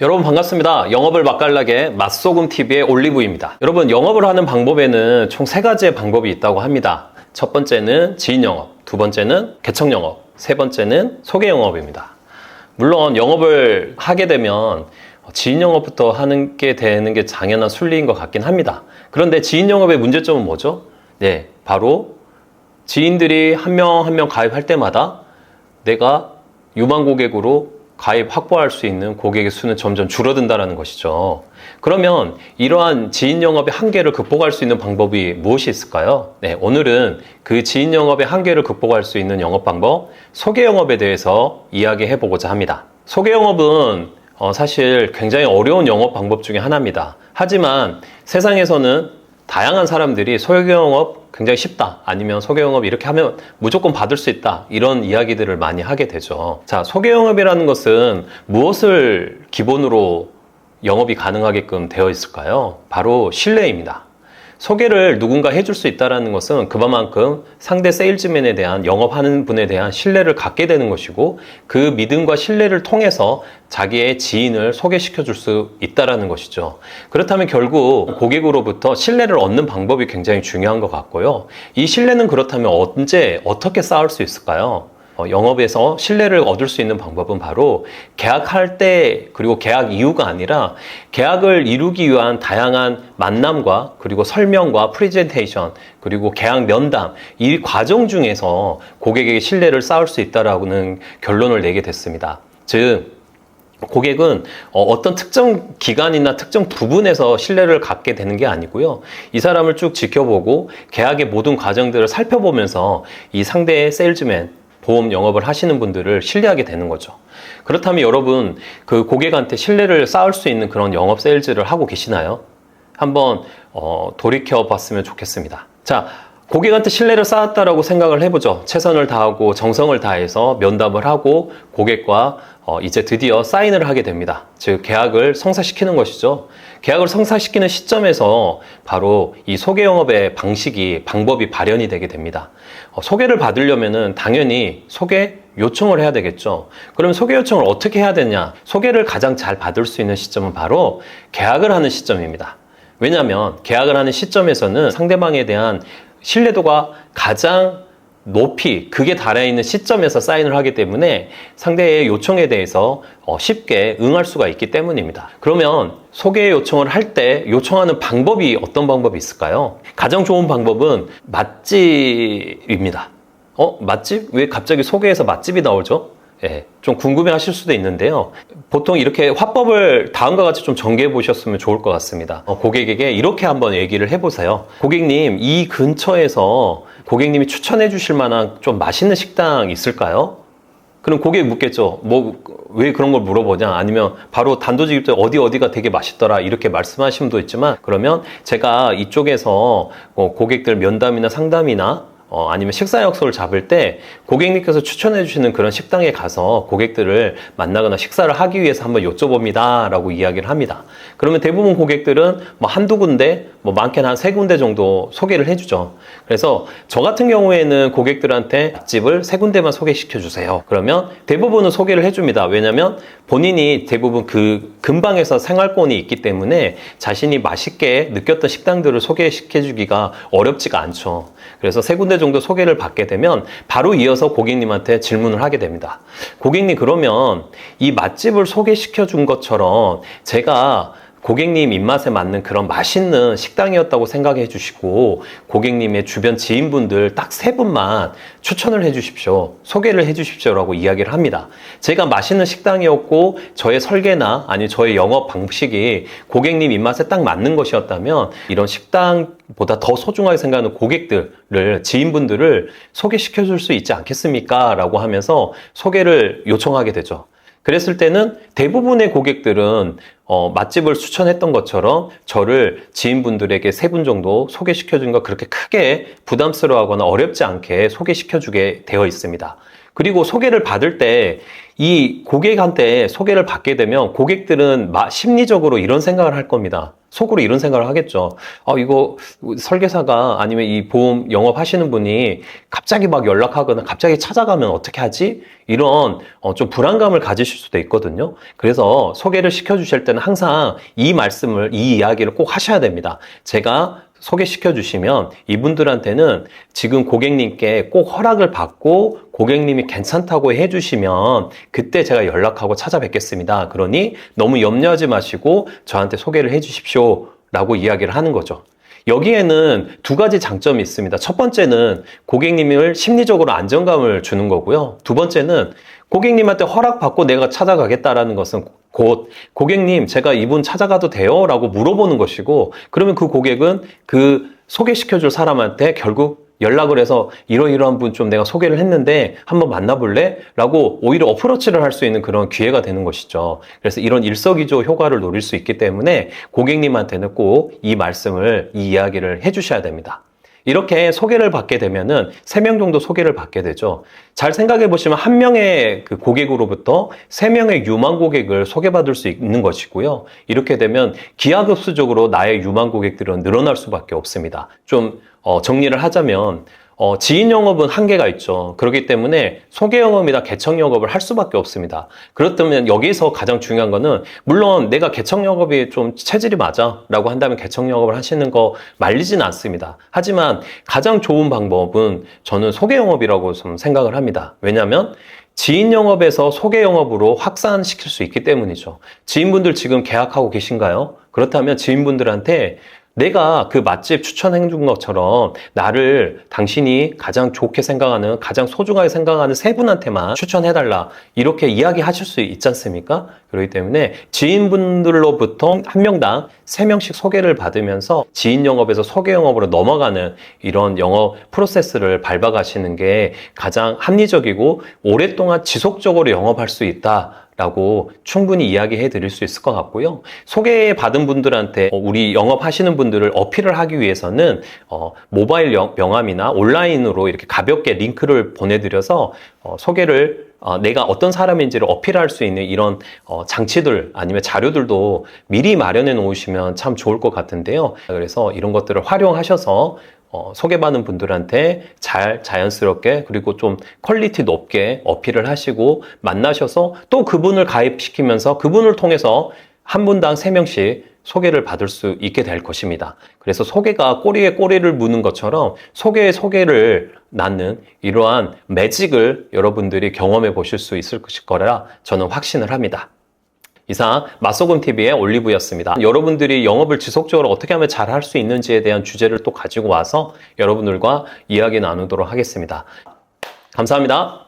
여러분 반갑습니다. 영업을 맛깔나게 맛소금 TV의 올리브입니다. 여러분 영업을 하는 방법에는 총 세 가지의 방법이 있다고 합니다. 첫 번째는 지인 영업, 두 번째는 개척 영업, 세 번째는 소개 영업입니다. 물론 영업을 하게 되면 지인 영업부터 하는 게 되는 게 당연한 순리인 것 같긴 합니다. 그런데 지인 영업의 문제점은 뭐죠? 네, 바로 지인들이 한 명 한 명 가입할 때마다 내가 유망 고객으로 가입 확보할 수 있는 고객의 수는 점점 줄어든다는 것이죠. 그러면 이러한 지인 영업의 한계를 극복할 수 있는 방법이 무엇이 있을까요? 네, 오늘은 그 지인 영업의 한계를 극복할 수 있는 영업 방법, 소개 영업에 대해서 이야기해 보고자 합니다. 소개 영업은 어, 사실 굉장히 어려운 영업 방법 중에 하나입니다. 하지만 세상에서는 다양한 사람들이 소개 영업 굉장히 쉽다. 아니면 소개 영업 이렇게 하면 무조건 받을 수 있다. 이런 이야기들을 많이 하게 되죠. 자, 소개 영업이라는 것은 무엇을 기본으로 영업이 가능하게끔 되어 있을까요? 바로 신뢰입니다. 소개를 누군가 해줄 수 있다는 것은 그만큼 상대 세일즈맨에 대한 영업하는 분에 대한 신뢰를 갖게 되는 것이고 그 믿음과 신뢰를 통해서 자기의 지인을 소개시켜 줄 수 있다는 것이죠. 그렇다면 결국 고객으로부터 신뢰를 얻는 방법이 굉장히 중요한 것 같고요. 이 신뢰는 그렇다면 언제 어떻게 쌓을 수 있을까요? 어, 영업에서 신뢰를 얻을 수 있는 방법은 바로 계약할 때 그리고 계약 이후가 아니라 계약을 이루기 위한 다양한 만남과 그리고 설명과 프레젠테이션 그리고 계약 면담 이 과정 중에서 고객에게 신뢰를 쌓을 수 있다라는 결론을 내게 됐습니다. 즉 고객은 어, 어떤 특정 기간이나 특정 부분에서 신뢰를 갖게 되는 게 아니고요. 이 사람을 쭉 지켜보고 계약의 모든 과정들을 살펴보면서 이 상대의 세일즈맨, 보험 영업을 하시는 분들을 신뢰하게 되는 거죠. 그렇다면 여러분, 그 고객한테 신뢰를 쌓을 수 있는 그런 영업 세일즈를 하고 계시나요? 한번 어, 돌이켜 봤으면 좋겠습니다. 자, 고객한테 신뢰를 쌓았다라고 생각을 해보죠. 최선을 다하고 정성을 다해서 면담을 하고 고객과 어, 이제 드디어 사인을 하게 됩니다. 즉, 계약을 성사시키는 것이죠. 계약을 성사시키는 시점에서 바로 이 소개 영업의 방식이, 방법이 발현이 되게 됩니다. 어, 소개를 받으려면은 당연히 소개 요청을 해야 되겠죠. 그럼 소개 요청을 어떻게 해야 되냐? 소개를 가장 잘 받을 수 있는 시점은 바로 계약을 하는 시점입니다. 왜냐하면 계약을 하는 시점에서는 상대방에 대한 신뢰도가 가장 높이 극에 달해 있는 시점에서 사인을 하기 때문에 상대의 요청에 대해서 어, 쉽게 응할 수가 있기 때문입니다. 그러면 소개 요청을 할 때 요청하는 방법이 어떤 방법이 있을까요? 가장 좋은 방법은 맛집입니다. 어, 맛집? 왜 갑자기 소개에서 맛집이 나오죠? 예, 좀 궁금해 하실 수도 있는데요. 보통 이렇게 화법을 다음과 같이 좀 정리해 보셨으면 좋을 것 같습니다. 어, 고객에게 이렇게 한번 얘기를 해보세요. 고객님, 이 근처에서 고객님이 추천해 주실 만한 좀 맛있는 식당 있을까요? 그럼 고객이 묻겠죠. 뭐, 왜 그런 걸 물어보냐? 아니면 바로 단도직입적으로 어디 어디가 되게 맛있더라. 이렇게 말씀하시면 도 있지만, 그러면 제가 이쪽에서 뭐 고객들 면담이나 상담이나 어, 아니면 식사 약속을 잡을 때 고객님께서 추천해 주시는 그런 식당에 가서 고객들을 만나거나 식사를 하기 위해서 한번 여쭤봅니다. 라고 이야기를 합니다. 그러면 대부분 고객들은 뭐 한두 군데, 뭐 많게는 한 세 군데 정도 소개를 해주죠. 그래서 저 같은 경우에는 고객들한테 집을 세 군데만 소개시켜 주세요. 그러면 대부분은 소개를 해줍니다. 왜냐면 본인이 대부분 그 근방에서 생활권이 있기 때문에 자신이 맛있게 느꼈던 식당들을 소개시켜 주기가 어렵지가 않죠. 그래서 세 군데 정도 소개를 받게 되면 바로 이어서 고객님한테 질문을 하게 됩니다. 고객님 그러면 이 맛집을 소개시켜 준 것처럼 제가 고객님 입맛에 맞는 그런 맛있는 식당이었다고 생각해 주시고 고객님의 주변 지인분들 딱 세 분만 추천을 해 주십시오. 소개를 해 주십시오라고 이야기를 합니다. 제가 맛있는 식당이었고 저의 설계나 아니 저의 영업 방식이 고객님 입맛에 딱 맞는 것이었다면 이런 식당보다 더 소중하게 생각하는 고객들을 지인분들을 소개시켜 줄 수 있지 않겠습니까? 라고 하면서 소개를 요청하게 되죠. 그랬을 때는 대부분의 고객들은 어, 맛집을 추천했던 것처럼 저를 지인분들에게 세 분 정도 소개시켜 준거 그렇게 크게 부담스러워하거나 어렵지 않게 소개시켜 주게 되어 있습니다. 그리고 소개를 받을 때 이 고객한테 소개를 받게 되면 고객들은 마- 심리적으로 이런 생각을 할 겁니다. 속으로 이런 생각을 하겠죠. 아, 이거 설계사가 아니면 이 보험 영업하시는 분이 갑자기 막 연락하거나 갑자기 찾아가면 어떻게 하지? 이런 어, 좀 불안감을 가지실 수도 있거든요. 그래서 소개를 시켜주실 때는 항상 이 말씀을, 이 이야기를 꼭 하셔야 됩니다. 제가 소개시켜 주시면 이분들한테는 지금 고객님께 꼭 허락을 받고 고객님이 괜찮다고 해주시면 그때 제가 연락하고 찾아뵙겠습니다. 그러니 너무 염려하지 마시고 저한테 소개를 해 주십시오. 라고 이야기를 하는 거죠. 여기에는 두 가지 장점이 있습니다. 첫 번째는 고객님을 심리적으로 안정감을 주는 거고요. 두 번째는 고객님한테 허락받고 내가 찾아가겠다라는 것은 곧 고객님 제가 이분 찾아가도 돼요? 라고 물어보는 것이고 그러면 그 고객은 그 소개시켜줄 사람한테 결국 연락을 해서 이러이러한 분 좀 내가 소개를 했는데 한번 만나볼래? 라고 오히려 어프로치를 할 수 있는 그런 기회가 되는 것이죠. 그래서 이런 일석이조 효과를 노릴 수 있기 때문에 고객님한테는 꼭 이 말씀을, 이 이야기를 해주셔야 됩니다. 이렇게 소개를 받게 되면은 세명 정도 소개를 받게 되죠. 잘 생각해 보시면 한 명의 그 고객으로부터 세 명의 유망 고객을 소개받을 수 있는 것이고요. 이렇게 되면 기하급수적으로 나의 유망 고객들은 늘어날 수밖에 없습니다. 좀 어, 정리를 하자면 어, 지인 영업은 한계가 있죠. 그렇기 때문에 소개 영업이나 개척 영업을 할 수밖에 없습니다. 그렇다면 여기서 가장 중요한 거는 물론 내가 개척 영업이 좀 체질이 맞아 라고 한다면 개척 영업을 하시는 거 말리지는 않습니다. 하지만 가장 좋은 방법은 저는 소개 영업이라고 좀 생각을 합니다. 왜냐하면 지인 영업에서 소개 영업으로 확산시킬 수 있기 때문이죠. 지인분들 지금 계약하고 계신가요? 그렇다면 지인분들한테 내가 그 맛집 추천해 준 것처럼 나를 당신이 가장 좋게 생각하는 가장 소중하게 생각하는 세 분한테만 추천해달라 이렇게 이야기하실 수 있지 않습니까? 그렇기 때문에 지인분들로부터 한 명당 세 명씩 소개를 받으면서 지인 영업에서 소개 영업으로 넘어가는 이런 영업 프로세스를 밟아가시는 게 가장 합리적이고 오랫동안 지속적으로 영업할 수 있다. 라고 충분히 이야기해 드릴 수 있을 것 같고요. 소개받은 분들한테 어, 우리 영업하시는 분들을 어필을 하기 위해서는 어, 모바일 영- 명함이나 온라인으로 이렇게 가볍게 링크를 보내드려서 어, 소개를 어, 내가 어떤 사람인지를 어필할 수 있는 이런 어, 장치들 아니면 자료들도 미리 마련해 놓으시면 참 좋을 것 같은데요. 그래서 이런 것들을 활용하셔서 어, 소개받는 분들한테 잘 자연스럽게 그리고 좀 퀄리티 높게 어필을 하시고 만나셔서 또 그분을 가입시키면서 그분을 통해서 한 분당 세명씩 소개를 받을 수 있게 될 것입니다. 그래서 소개가 꼬리에 꼬리를 무는 것처럼 소개에 소개를 낳는 이러한 매직을 여러분들이 경험해 보실 수 있을 거라 저는 확신을 합니다. 이상 맛소금TV의 올리브였습니다. 여러분들이 영업을 지속적으로 어떻게 하면 잘 할 수 있는지에 대한 주제를 또 가지고 와서 여러분들과 이야기 나누도록 하겠습니다. 감사합니다.